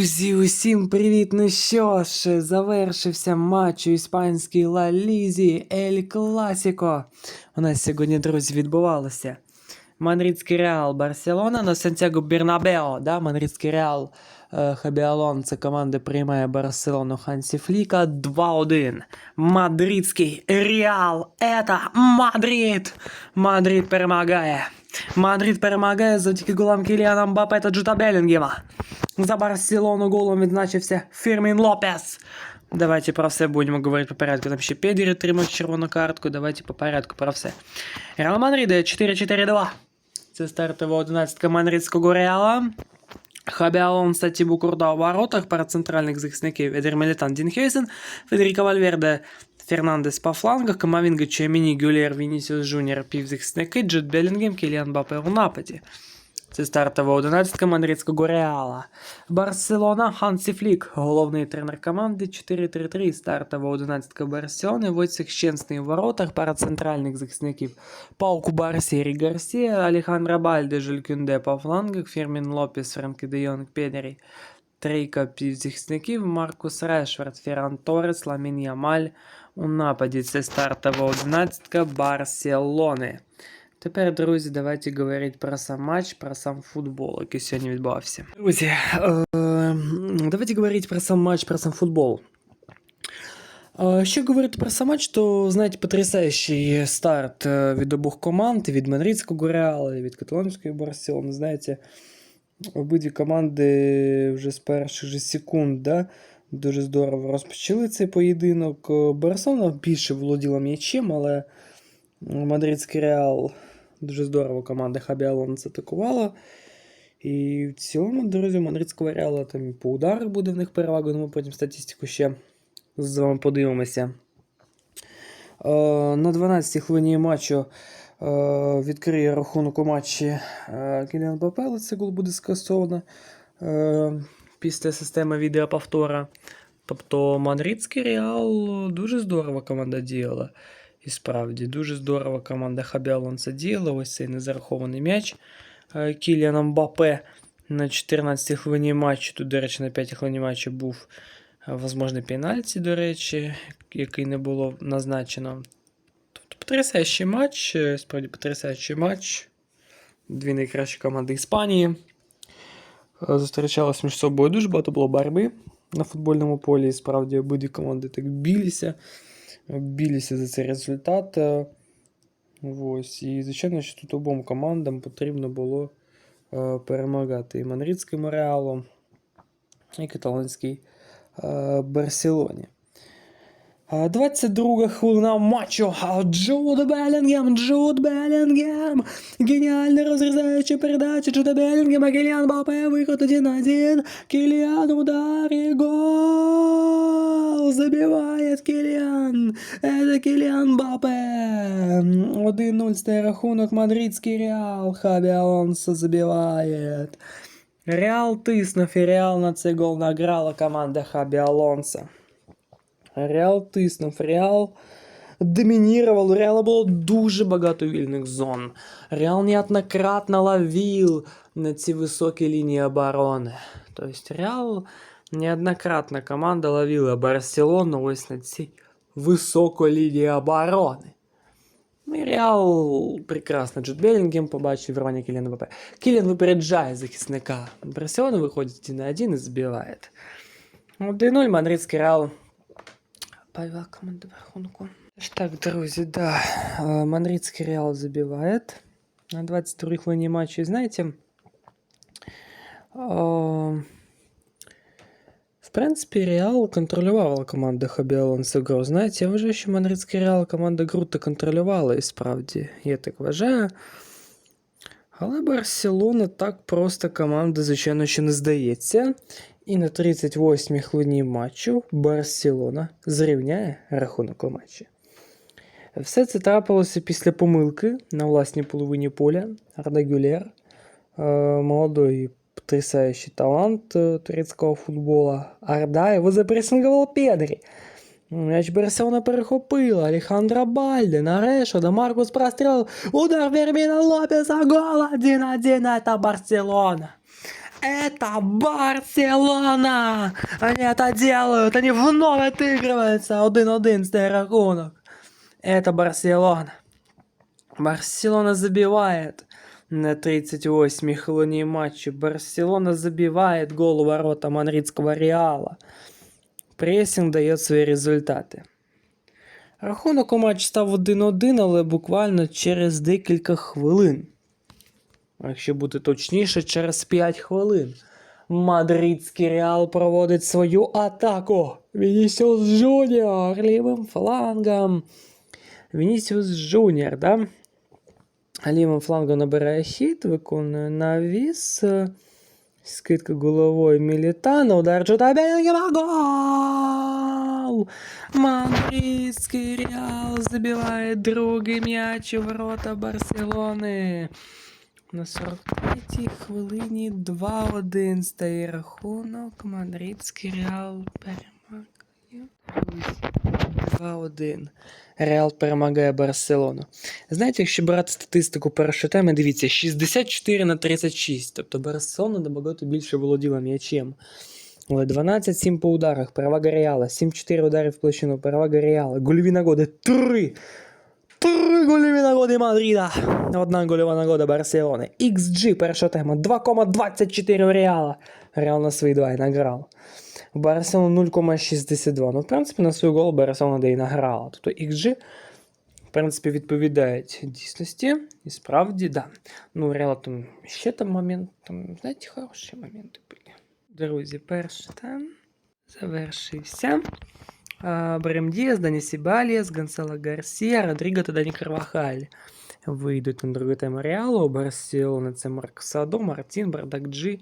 Друзі, усім привіт! Ну що ж, завершився матч у іспанській Ла Лізі Ель Класіко. У нас сьогодні, друзі, відбувалося. Мадридський Реал Барселона на Сантьяго Бернабео, да? Мадридський Реал е, Хабі Алонсо команда приймає Барселону Хансі Фліка 2-1. Мадридський Реал, это Мадрид! Мадрид перемагає. Мадрид перемагає завдяки голам Кіліана Мбаппе та Джута Белінгема. За Барселону голом відзначився Фірмін Лопес. Давайте про все будемо говорити по порядку. Там ще Педері отримав червону картку. Давайте по порядку про все. Реал Мадрид 4-4-2. Це стартова одинадцятка Мадридського Реала. Хабі Алонсо, Тібу Курда у воротах, пара центральних захисників Едер Мелітан Дінхейсен, Федеріко Вальверде, Фернандес по флангах, Камавінга, Чеміні, Гюлєр, Вінісіус Жуніор, півзахисники, Джуд Белінгем, Кіліан Бапе у нападі. Це стартова одинадцятка Мадридського Реала. Барселона, Хансі Флік, головний тренер команди 4-3-3. Стартова одинадцятка Барселони, Войцех Щенсний у воротах, пара центральних захисників Пауку Барсі, Рі Гарсія, Алехандро Бальде, Жиль Кюнде по флангах, Фірмін Лопес, Френкі де Йонг, Педері. Трійка півзахисників, Маркус Решфорд, Ферран Торрес, Ламін Ямаль у нападі. Це стартова одинадцятка Барселони. Тепер, друзі, давайте говорити про сам матч, про сам футбол, який сьогодні відбувався. Друзі, е, давайте говорити про сам матч, про сам футбол. Е, Що говорити про сам матч, то знаєте, потрясаючий старт е, від обох команд, від Мадридського Реала, від Каталонської Барселони. Знаєте, обидві команди вже з перших же секунд, да, дуже здорово розпочали цей поєдинок. Барселона більше володіла м'ячем, але Мадридський Реал дуже здорово команда Хабі Алонсо атакувала. І в цілому, друзі, у Мадридського там по ударах буде в них перевага, ну ми потім статистику ще з вами подивимося. Е, на 12-й хвилині матчу е, відкриє рахунок у матчі е, Кіліан Бапе, але цей гол буде скасовано після системи відеоповтора. Тобто Мадридський Реал дуже здорово команда діяла. І справді, дуже здорово команда Хабі Алонсо діяла. Ось цей незарахований м'яч е, Кіліана Мбапе на 14-й хвилині матчу. Тут, до речі, на 5-й хвилині матчу був е, возможний пенальті, до речі, який не було назначено. Тобто потрясаючий матч, е, справді потрясаючий матч. Дві найкращі команди Іспанії. Зустрічалися між собою дуже багато було боротьби на футбольному полі. І справді обидві команди так білися білися за цей результат. Е, Ось. І, звичайно, що тут обом командам потрібно було е, перемагати і Манрідським реалом, і каталонській е, Барселоні. Е, 22 хвилина матчу. А Джуд Белінгем, Джуд Белінгем. Геніальна розрізаюча передача Джуда Белінгема. Кіліан Бапе, виход 1-1. Кіліан удар і гол. Забивает Кіліан. Это Кіліан Бапе. 1-0 стає рахунок. Мадридський Реал. Хабі Алонсо забивает. Реал тиснув і Реал на цей гол награла команда Хабі Алонсо. Реал тиснув, Реал домінірував, у Реала було дуже багато вільних зон. Реал неоднократно ловив на ці високі лінії оборони. Тобто Реал неоднократно команда ловила Барселону ось на цій високій лінії оборони. Ну і Реал прекрасно Джуд Белінгем побачив вирвання Кіліана ВП. Кіліан випереджає захисника. Барселона виходить 1 на 1 і збиває. 1-0 Мадридський Реал повела команду в рахунку. Ж Так, друзі, да. э, Мадридский Реал забивает на 22-й хвилині матчу. І знаєте, э, в принципі, Реал контролювала команда Хабі Алонсо гру. Знаєте, я вважаю, що Мадридський Реал команда гру-то контролювала, і справді, я так вважаю. Але Барселона так просто команда, звичайно, що не здається. І на 38-й хвилині матчу Барселона зрівняє рахунок у матчі. Все це трапилося після помилки на власній половині поля. Арда Гюлер, е, молодой потрясающий талант е, турецького футбола. Арда його запресингував Педрі. М'яч Барселона перехопила. Алехандро Бальде на Решода. Маркус прострел. Удар Ферміна Лопеса. Гол 1-1. Это Барселона. Это Барселона! Они это делают, они вновь отыгрываются. 1-1 стає рахунок. Это Барселона. Барселона забивает на 38-й хвилині матчу. Барселона забивает гол у ворота мадридского Реала. Пресінг дає свої результати. Рахунок у матчі став 1-1, але буквально через декілька хвилин. Якщо бути точніше, через 5 хвилин. Мадридський Реал проводить свою атаку. Вінісіус Джуніор лівим флангом. Вінісіус Джуніор, да? Лівим флангом набирає хід, виконує навіс. Скидка головою Мілітана, удар Джуда Белінгема, гол! Мадридський Реал забиває другий м'яч у ворота Барселони. На 45-й хвилині 2-1 стає рахунок. Мадридський Реал перемагає. 2-1. Реал перемагає Барселону. Знаєте, якщо брати статистику першої теми, дивіться, 64 на 36. Тобто Барселона набагато більше володіла м'ячем. Але 12-7 по ударах, перевага Реала, 7-4 удари в площину, перевага Реала, гольові нагоди 3. Три гольові нагоди Мадрида. Одна гольова нагода Барселони. XG перша тема 2,24 у Реала. Реал на свої два і награв. У Барселони 0,62. Ну, в принципі, на свій гол Барселона де і награла. Тобто XG, в принципі, відповідають дійсності. І справді, да. Ну, Реал там ще там момент, там, знаєте, хороші моменти були. Друзі, перший тайм завершився. А, Брем Діас, Дані Сібаліас, Гонсало Гарсія, Родріго та Дані Карвахаль. Вийдуть на другий тайм Реалу. У Барселони це Марк Садо, Мартін, Бардак Джі.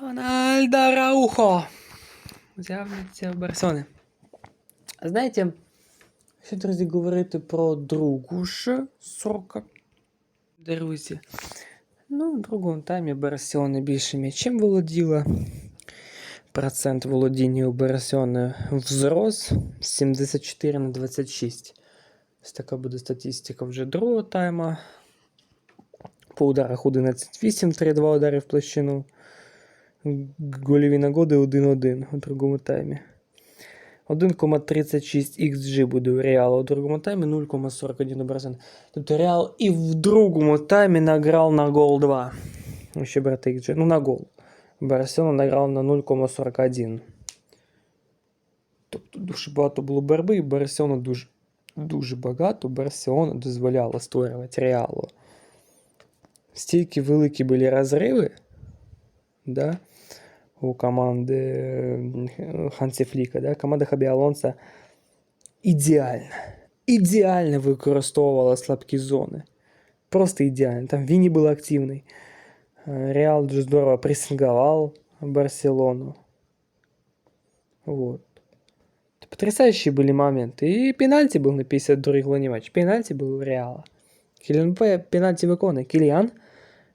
Рональдо Раухо. З'являться в Барселоні. Знаєте, якщо, друзі, говорити про другу ж срока, друзі, ну, в другому таймі Барселона більше м'ячем володіла. Процент володіння у Барселони взрос з 74 на 26. Ось така буде статистика вже другого тайма. По ударах 11-8, 3-2 удари в площину. Гольові нагоди 1-1 у другому таймі. 1,36 XG буде у Реала у другому таймі, 0,41 у Барселони. Тобто Реал і в другому таймі награв на гол 2. Ще брати XG, ну на гол. Барселона награв на 0,41. Тобто дуже багато було боротьби, і Барселона дуже, дуже багато Барселона дозволяла створювати Реалу. Стільки великі були розриви, да, у команди е, Хансі Фліка, да, команда Хабі Алонса ідеально, ідеально використовувала слабкі зони. Просто ідеально. Там Віні був активний. Э, Реал дуже здорово прессинговал Барселону. Вот. Потрясающие были моменты. И пенальти был на 52-й хвилині матч. Пенальти был у Реала. Кіліан П. Пенальти виконує. Кіліан.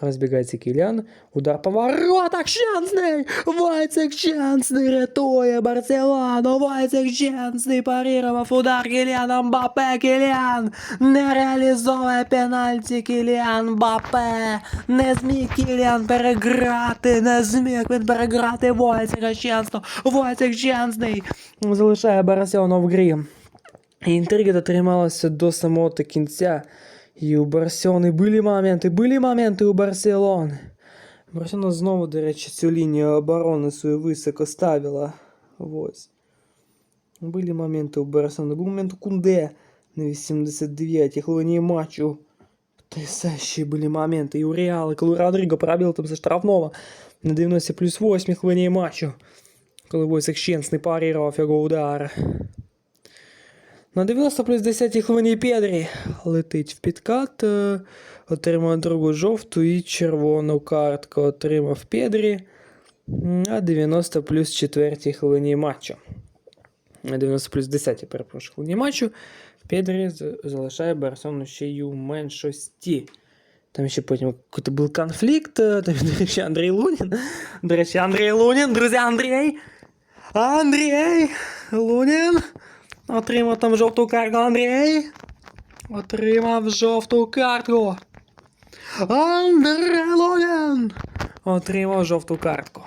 Розбігається Кіліан. Удар по воротах. Щенсний! Войцек Щенсний рятує Барселону. Войцек Щенсний парировав удар Кіліана Мбаппе. Кіліан не реалізовує пенальті Кіліан Мбаппе. Не зміг Кіліан переграти. Не зміг він переграти Войцека Щенсного. Войцек Щенсний залишає Барселону в грі. Інтрига дотрималася до самого кінця. І у Барселони були моменти, були моменти у Барселони. Барселона знову, до речі, цю лінію оборони свою високо ставила. Ось. Були моменти у Барселони. Був момент у Кунде на 89-й хвилині матчу. Потрясающие були моменти. І у Реала, коли Родріго пробив там за штрафного на 90 плюс 8 хвилині матчу. Коли Войсик Щенсний парірував його удар. На 90 плюс 10 хвилині Педрі летить в підкат, е, отримав другу жовту і червону картку отримав Педрі. М, А 90 плюс 4 хвилині матчу. На 90 плюс 10, перепрошую, хвилині матчу. Педрі залишає Барселону ще й у меншості. Там ще потім якийсь був конфлікт. е, Там, до речі, Андрій Лунін. До речі, Андрій Лунін, друзі, Андрій. Андрій Лунін. Отримав там жовту картку Андрій. Отримав жовту картку. Андрій Лунін. отримав жовту картку.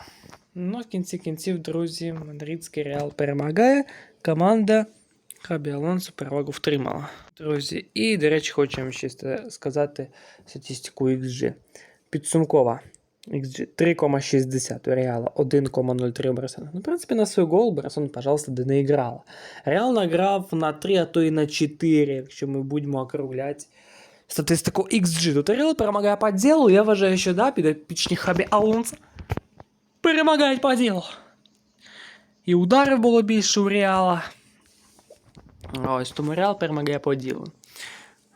Ну, в кінці кінців, друзі, мадридський реал перемагає. Команда Хабі перевагу втримала. Друзі, і, до речі, хочу ще сказати статистику XG. Підсумкова. XG 3,60 у Реала, 1,03 у Барселони. Ну, в принципі, на свій гол Барселона, пожалуйста, де не грала. Реал награв на 3, а то і на 4, якщо ми будемо округляти статистику XG. Тут Реал перемагає по ділу, я вважаю, що да, підопічні Хабі Алонсо перемагають по ділу. І ударів було більше у Реала. Ось тому Реал перемагає по ділу.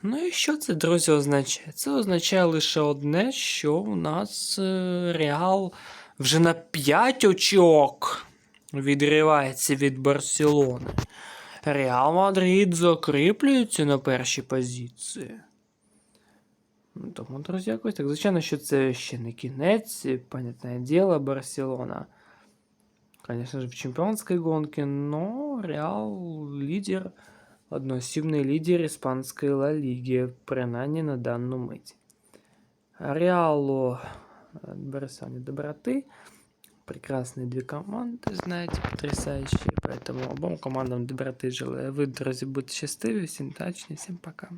Ну і що це, друзі, означає? Це означає лише одне, що у нас е, Реал вже на 5 очок відривається від Барселони. Реал Мадрид закріплюється на першій позиції. Ну, Тому, друзі, якось так. Звичайно, що це ще не кінець, понятне діло, Барселона. Конечно же, в чемпионской гонке, но Реал лидер, одноосібний лідер іспанської Ла Ліги, принаймні на дану мить. Реалу от Барселоне доброты. Прекрасные две команды, знаете, потрясающие. Поэтому обом командам доброты желаю. Вы, друзья, будьте счастливы, всем удачи, всем пока.